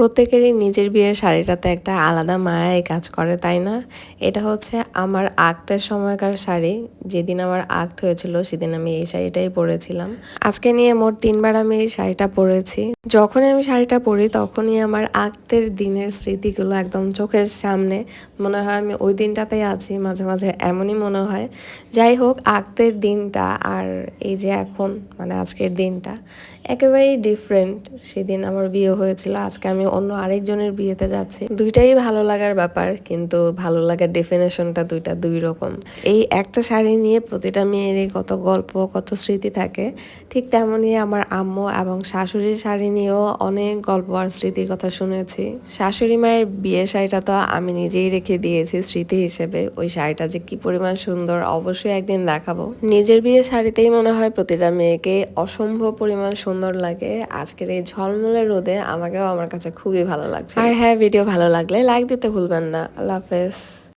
প্রত্যেকেরই নিজের বিয়ের শাড়িটাতে একটা আলাদা মায়াই কাজ করে, তাই না? এটা হচ্ছে আমার আক্তের সময়কার শাড়ি। যেদিন আমার আক্ত হয়েছিল সেদিন আমি এই শাড়িটাই পরেছিলাম। আজকে নিয়ে মোট তিনবার আমি এই শাড়িটা পরেছি। যখনই আমি শাড়িটা পরি তখনই আমার আক্তের দিনের স্মৃতিগুলো একদম চোখের সামনে। মনে হয় আমি ওই দিনটাতেই আছি, মাঝে মাঝে এমনই মনে হয়। যাই হোক, আক্তের দিনটা আর এই যে এখন মানে আজকের দিনটা, একেবারেই ডিফারেন্ট সেদিন আমার বিয়ে হয়েছিল, আজকে আমি অন্য আরেকজনের বিয়েতে যাচ্ছি। দুইটাই ভালো লাগার ব্যাপার, কিন্তু ভালো লাগার ডেফিনেশনটা দুইটা দুই রকম। এই একটা শাড়ি নিয়ে প্রতিটা মেয়েরই কত গল্প, কত স্মৃতি থাকে, ঠিক তেমনই আমার আম্মু এবং শাশুড়ির শাড়ি নিয়েও অনেক গল্প আর স্মৃতির কথা শুনেছি। শাশুড়ি মায়ের বিয়ের শাড়িটা তো আমি নিজেই রেখে দিয়েছি স্মৃতি হিসেবে। ওই শাড়িটা যে কি পরিমাণ সুন্দর, অবশ্যই একদিন দেখাবো। নিজের বিয়ের শাড়িতেই মনে হয় প্রতিটা মেয়েকে অসম্ভব পরিমাণ সুন্দর লাগে। আজকের এই ঝলমলে রোদে আমাকেও আমার কাছে খুবই ভালো লাগছে। আর হ্যাঁ ভিডিও ভালো লাগলে লাইক দিতে ভুলবেন না। আল্লাহ হাফেজ।